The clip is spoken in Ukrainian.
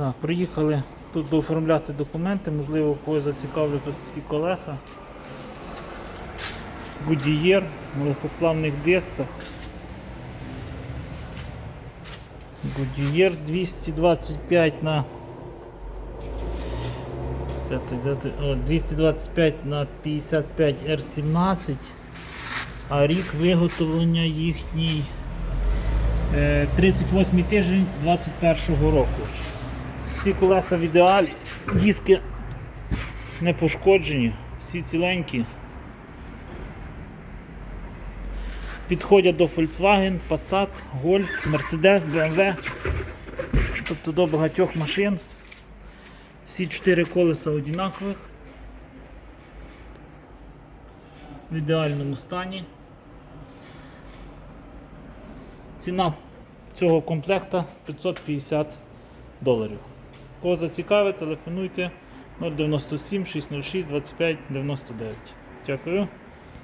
Так, приїхали тут дооформляти документи, можливо, когось зацікавлять ось такі колеса. Гудієр на легкосплавних дисках. Гудієр 225 на де ти, де ти? О, 225 на 55 R17, а рік виготовлення їхній е, 38 тиждень 21 року. Всі колеса в ідеалі, диски не пошкоджені, всі ціленькі. Підходять до Volkswagen, Passat, Golf, Mercedes, BMW, тобто до багатьох машин. Всі чотири колеса однакових. В ідеальному стані. Ціна цього комплекта 550 доларів. Кого зацікавить, телефонуйте 097 606 25 99. Дякую.